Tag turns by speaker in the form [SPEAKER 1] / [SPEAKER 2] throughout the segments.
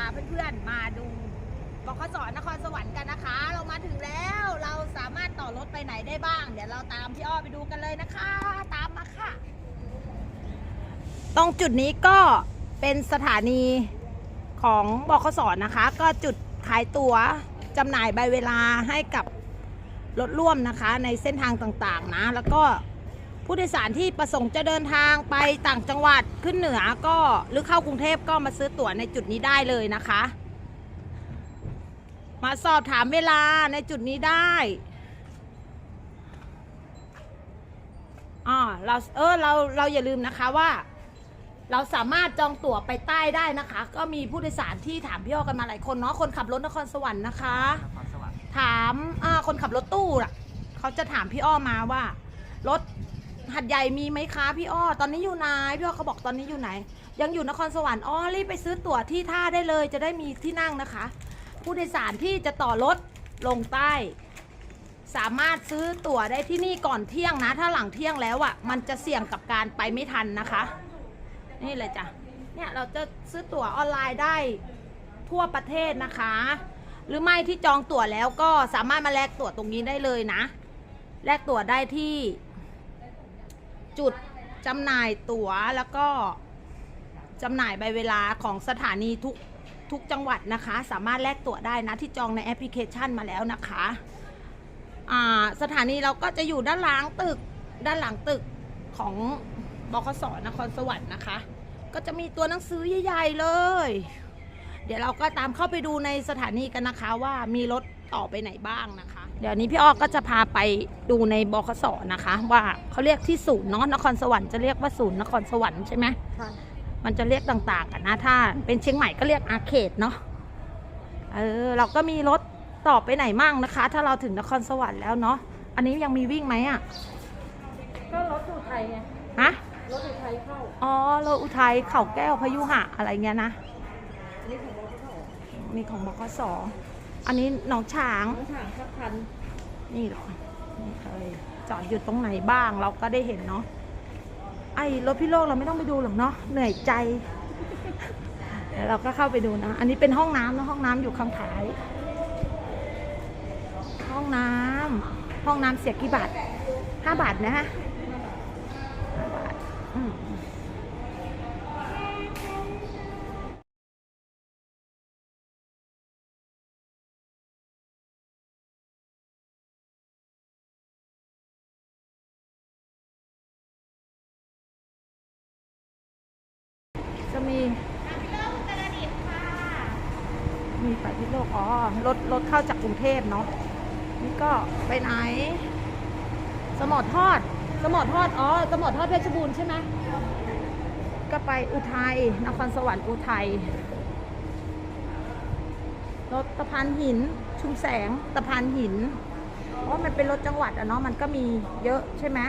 [SPEAKER 1] าเพื่อนๆมาดูบขสนครสวรรค์กันนะคะ เรามาถึงแล้วเราสามารถต่อรถไปไหนได้บ้าง เดี๋ยวเราตามพี่อ้อไปดูกันเลยนะคะ ตามมาค่ะ ตรงจุดนี้ก็เป็นสถานีของบขสนะคะ ก็จุดขายตั๋วจำหน่ายใบเวลาให้กับรถร่วมนะคะ ในเส้นทางต่างๆนะ แล้วก็ ผู้โดยสารที่ประสงค์จะเดินทางไปต่างจังหวัดขึ้นเหนือก็หรือเข้ากรุงเทพก็มาซื้อตั๋วในจุดนี้ได้เลยนะคะ มาสอบถามเวลาในจุดนี้ได้อ๋อเราเออเราเราอย่าลืมนะคะว่า เราสามารถจองตั๋วไปใต้ได้นะคะ ก็มีผู้โดยสารที่ถามพี่อ้อกันมาหลายคนเนาะคนขับรถนครสวรรค์นะคะ
[SPEAKER 2] นครสวรรค์
[SPEAKER 1] ถามอ่าคนขับรถตู้อะเขาจะถามพี่อ้อมาว่ารถ หัดใหญ่มีไหมคะพี่อ้อ ตอนนี้อยู่ไหนพี่อ้อเขาบอกตอนนี้อยู่ไหน ยังอยู่นครสวรรค์ อ๋อ รีบไปซื้อตั๋วที่ท่าได้เลย จะได้มีที่นั่งนะคะ ผู้โดยสารที่จะต่อรถลงใต้ สามารถซื้อตั๋วได้ที่นี่ก่อนเที่ยงนะ ถ้าหลังเที่ยงแล้วอะ มันจะเสี่ยงกับการไปไม่ทันนะคะ นี่เลยจ้ะ เนี่ยเราจะซื้อตั๋วออนไลน์ได้ทั่วประเทศนะคะ หรือไม่ที่จองตั๋วแล้วก็สามารถมาแลกตั๋วตรงนี้ได้เลยนะ แลกตั๋วได้ที่ จุดจำหน่ายตั๋วแล้วก็จำหน่ายใบเวลาของสถานีทุกทุกจังหวัดนะคะ สามารถแลกตั๋วได้นะที่จองในแอปพลิเคชันมาแล้วนะคะสถานีเราก็จะอยู่ด้านหลังตึกด้านหลังตึกของบคสนครสวรรค์นะคะ ก็จะมีตัวหนังสือใหญ่ๆเลย เดี๋ยวเราก็ตามเข้าไปดูในสถานีกันนะคะว่ามีรถต่อไปไหนบ้างนะคะ เดี๋ยวนี้พี่อ้อก็จะพาไปดูในบคสนะคะ ว่าเขาเรียกที่ศูนย์เนาะนครสวรรค์จะเรียกว่าศูนย์นครสวรรค์ใช่ไหม
[SPEAKER 2] ค่ะ
[SPEAKER 1] มันจะเรียกต่างๆกันนะถ้า เป็นเชียงใหม่ก็เรียกอาเขตเนาะเออเราก็มีรถต่อไปไหนมั่งนะคะ ถ้าเราถึงนครสวรรค์แล้วเนาะอันนี้ยังมีวิ่งไหมอะ
[SPEAKER 2] ก็รถอุทัยไง
[SPEAKER 1] ฮะ
[SPEAKER 2] รถอุทัยเข้า
[SPEAKER 1] อ๋อรถอุทัยเขาแก้วพยุหะอะไรเงี้ยนะ
[SPEAKER 2] อันนี้ของรถเขา
[SPEAKER 1] มีของบกส อันนี้หนองฉาง
[SPEAKER 2] น้องฉางทับพัน
[SPEAKER 1] นี่เหรอนี่เลยจอดอยู่ตรงไหนบ้างเราก็ได้เห็นเนาะ ไอ้รถพี่โลกเราไม่ต้องไปดูหรอกเนาะ เหนื่อยใจเดี๋ยวเราก็เข้าไปดูนะ อันนี้เป็นห้องน้ำนะห้องน้ำอยู่ข้างท้าย ห้องน้ำห้องน้ำเสียกี่บาทห้าบาทนะฮะห้าบาทอืม จะมีมีไปพิษโลกอ๋อรถรถเข้าจากกรุงเทพเนาะนี่ก็ไปไหน สมอทอด สมอทอด อ๋อ สมอทอดเพชรบูรณ์ใช่ไหมก็ไปอุทัย นครสวรรค์อุทัย รถตะพานหิน ชุมแสง ตะพานหินเพราะมันเป็นรถจังหวัดอะเนาะ มันก็มีเยอะใช่ไหม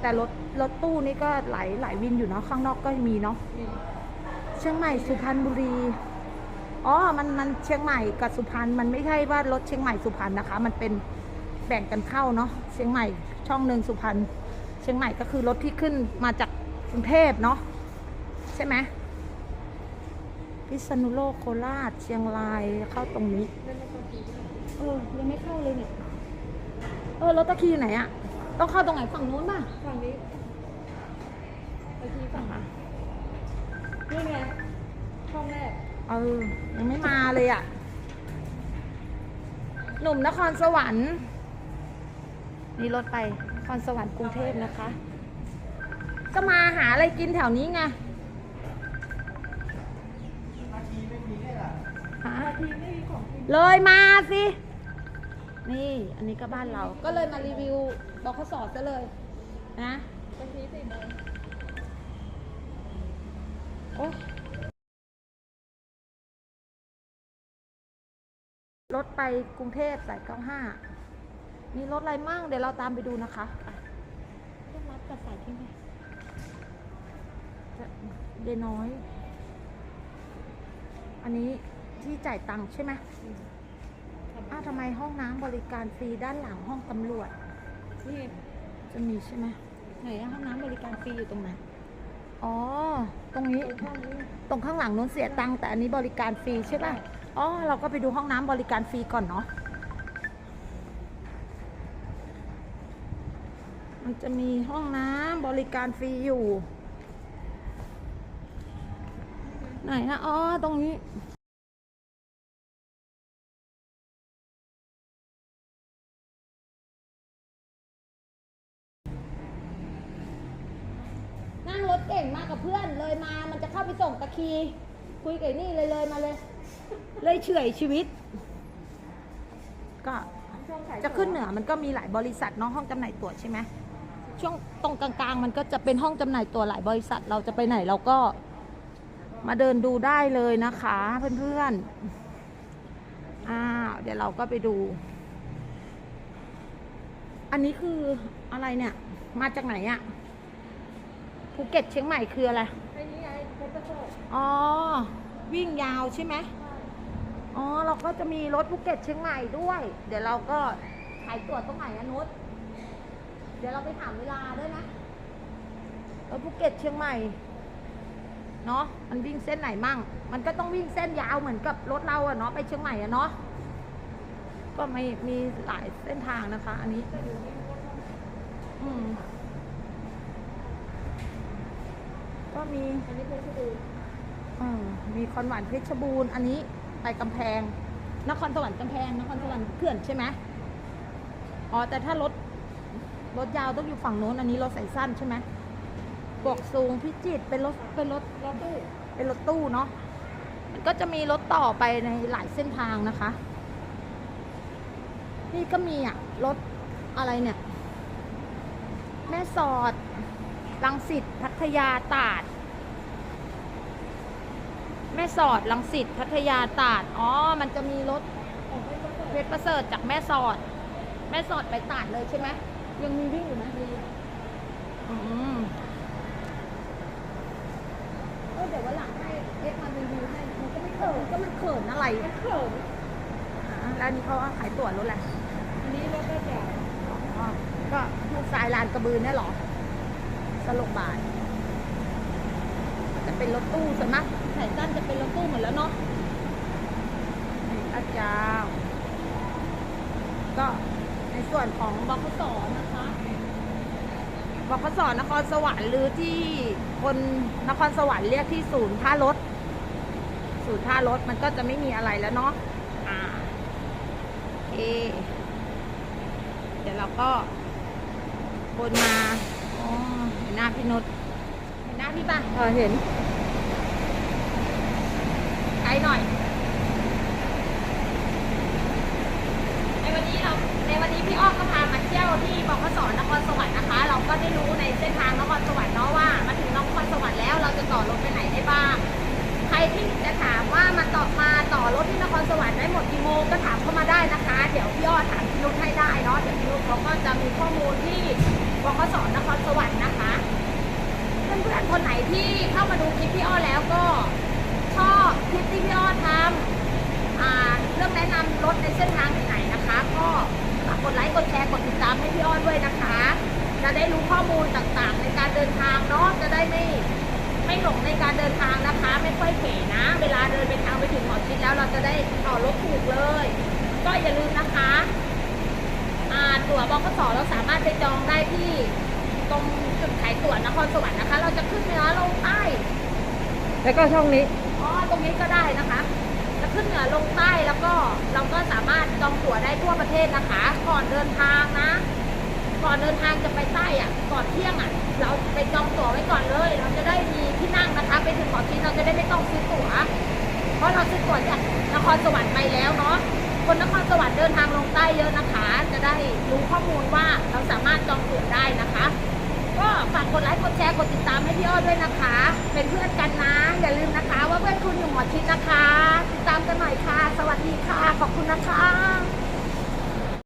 [SPEAKER 1] แต่รถรถตู้นี่ก็หลายหลายวินอยู่เนาะข้างนอกก็มีเนาะเชียงใหม่สุพรรณบุรีอ๋อมันมันเชียงใหม่กับสุพรรณมันไม่ใช่ว่ารถเชียงใหม่สุพรรณนะคะ มันเป็นแบ่งกันเข้าเนาะเชียงใหม่ช่องหนึ่งสุพรรณเชียงใหม่ก็คือรถที่ขึ้นมาจากกรุงเทพเนาะใช่ไหมพิษณุโลกโคราชเชียงรายเข้าตรงนี้เออยังไม่เข้าเลยเนี่ยเออรถตะคีอยู่ไหนอะ ต้องเข้าตรงไหนฝั่งนู้นป่ะ
[SPEAKER 2] ฝั่งนี้ไปที่ฝั่งนั้นนี่ไงช่องแรก
[SPEAKER 1] เออยังไม่มาเลยอะ่ะ หนุ่มนครสวรรค์นี่รถไปนครสวรรค์กรุงเทพนะคะ ก็มาหาอะไรกินแถวนี้ไงหา
[SPEAKER 2] ทีไม่มีของกิน
[SPEAKER 1] เลยมาสิ นี่อันนี้ก็บ้านเราก็เลยมารีวิวบขสซะเลย นะ
[SPEAKER 2] ไปที่สี่โมง
[SPEAKER 1] โอ้รถไปกรุงเทพสายเก้าห้ามีรถอะไรมั่งเดี๋ยวเราตามไปดูนะคะไปต้องรับกับสายที่ไหนจะเดน้อย อันนี้ที่จ่ายตังค์ใช่ไหม อ้าวทำไมห้องน้ำบริการฟรีด้านหลังห้องตำรวจ
[SPEAKER 2] นี่
[SPEAKER 1] จะมีใช่ไหมไหนอะห้องน้ำบริการฟรีอยู่ตรงไหนอ๋อ ตร
[SPEAKER 2] งนี้
[SPEAKER 1] ตรงข้างหลังนู้นเสียตังค์แต่อันนี้บริการฟรีใช่ป่ะ อ๋อ เราก็ไปดูห้องน้ำบริการฟรีก่อนเนาะ มันจะมีห้องน้ำบริการฟรีอยู่ ไหนนะอ๋อ ตรงนี้ รถเก่งมากกับเพื่อนเลยมา มันจะเข้าไปส่งตะคี คุยกับไอ้นี่เลยเลยมาเลย เลยเฉื่อยชีวิต ก็จะขึ้นเหนือมันก็มีหลายบริษัทเนาะห้องจำหน่ายตั๋วใช่ไหมช่วงตรงกลางๆ มันก็จะเป็นห้องจำหน่ายตั๋วหลายบริษัทเราจะไปไหนเราก็มาเดินดูได้เลยนะคะ เพื่อนๆอ้าวเดี๋ยวเราก็ไปดู อันนี้คืออะไรเนี่ย มาจากไหนอะ ภูเก็ตเชียงใหม่คืออะไร
[SPEAKER 2] ไอ้นี่ไงเพชรโชค
[SPEAKER 1] อ๋อ วิ่งยาวใช่ไหมอ๋อ เราก็จะมีรถภูเก็ตเชียงใหม่ด้วย เดี๋ยวเราก็ขายตั๋วตรงไหนอะนุชเดี๋ยวเราไปถามเวลาด้วยนะรถภูเก็ตเชียงใหม่ เนาะมันวิ่งเส้นไหนมั่ง มันก็ต้องวิ่งเส้นยาวเหมือนกับรถเราอะเนาะไปเชียงใหม่อะเนาะ ก็ไม่มีหลายเส้นทางนะคะ อันนี้ อืม ก็มี
[SPEAKER 2] อันนี้เพชรบูรณ์
[SPEAKER 1] เออมีคอนหวานเพชรบูรณ์อันนี้ไปกำแพง นครสวรรค์กำแพง นครสวรรค์เขื่อนใช่ไหมอ๋อ แต่ถ้ารถรถยาวต้องอยู่ฝั่งโน้น อันนี้รถสายสั้นใช่ไหมบวกสูงพิจิตรเป็นรถเป็นรถ
[SPEAKER 2] รถตู้
[SPEAKER 1] เป็นรถตู้เนาะ มันก็จะมีรถต่อไปในหลายเส้นทางนะคะ นี่ก็มีอะ รถอะไรเนี่ย แม่สอด ลังสิตพัทยาตราด แม่สอดลังสิตพัทยาตราด อ๋อ มันจะมีรถ
[SPEAKER 2] ของเพชรโชค
[SPEAKER 1] เพชรประเสริฐจากแม่สอด แม่สอดไปตราดเลยใช่ไหม
[SPEAKER 2] ยังมีวิ่งอยู่ไหมมี
[SPEAKER 1] อืมก็เดี๋ยววันหลังให้เอ็กซ์มารีวิวให้มันก็ไม่เขินก็มันเขินอะไร
[SPEAKER 2] มันเขิน
[SPEAKER 1] อ่าแล้วอันนี้เขาขายตั๋วรถแหละ
[SPEAKER 2] อันนี้รถก็จะ
[SPEAKER 1] อ๋อก็ลูกทรายลานกระบือเนี่ยเหรอ สลบบาทจะเป็นรถตู้ส่วนมากสายสั้นจะเป็นรถตู้หมดแล้วเนาะอาจารย์ก็ในส่วนของบขสนะคะบขสนครสวรรค์หรือที่คนนครสวรรค์เรียกที่ศูนย์ท่ารถ ศูนย์ท่ารถมันก็จะไม่มีอะไรแล้วเนาะอ่าโอเคเดี๋ยวเราก็วนมา เห็นหน้าพี่นุชเห็นหน้าพี่ป่ะ
[SPEAKER 2] เออเห็น
[SPEAKER 1] ไกลหน่อย ในวันนี้เรา ในวันนี้พี่อ้อมก็พามาเที่ยวที่บขสนครสวรรค์นะคะ เราก็ได้รู้ในเส้นทางนครสวรรค์เนาะว่ามาถึงนครสวรรค์แล้วเราจะต่อรถไปไหนได้บ้าง ใครที่จะถามว่ามาต่อมาต่อรถที่นครสวรรค์ได้หมดกี่โมงก็ถามเข้ามาได้นะคะ เดี๋ยวพี่อ้อถามพี่นุชให้ได้เนาะ เดี๋ยวพี่นุชเขาก็จะมีข้อมูลที่บขสนครสวรรค์นะคะ เพื่อนๆ คนไหนที่ เข้ามาดูคลิปพี่อ้อแล้วก็ชอบคลิปที่พี่อ้อทำอเรื่องแนะนำรถในเส้นทางไหนๆนะคะ ก็กดไลค์กดแชร์กดติดตามให้พี่อ้อด้วยนะคะ จะได้รู้ข้อมูลต่างๆ ในการเดินทางเนาะจะได้ไม่ไม่หลงในการเดินทางนะคะ ไม่ค่อยเขนะ เวลาเดินไปทางไปถึงหมอชิดแล้วเราจะได้ต่อรถถูกเลย ก็อย่าลืมนะคะอ่าตั๋วบขสเราสามารถไปจองได้ที่ ตรงจุดขายตั๋วนครสวรรค์นะคะ เราจะขึ้นเหนือลงใต้
[SPEAKER 2] แล้วก็ช่องนี้
[SPEAKER 1] อ๋อ ตรงนี้ก็ได้นะคะ จะขึ้นเหนือลงใต้แล้วก็เราก็สามารถจองตั๋วได้ทั่วประเทศนะคะ ก่อนเดินทางนะ ก่อนเดินทางจะไปใต้อะ ก่อนเที่ยงอะ เราไปจองตั๋วไว้ก่อนเลย เราจะได้มีที่นั่งนะคะ ไปถึงหอชิดเราจะได้ไม่ต้องซื้อตั๋ว เพราะเราซื้อตั๋วจากนครสวรรค์ไปแล้วเนาะ คนนครสวรรค์เดินทางลงใต้เยอะนะคะ จะได้รู้ข้อมูลว่าเราสามารถจองตั๋วได้นะคะ ก็ฝากกดไลค์กดแชร์กดติดตามให้พี่อ้อด้วยนะคะ เป็นเพื่อนกันนะอย่าลืมนะคะ ว่าเพื่อนคุณอยู่หมอชิดนะคะ ติดตามกันหน่อยค่ะ สวัสดีค่ะขอบคุณนะคะ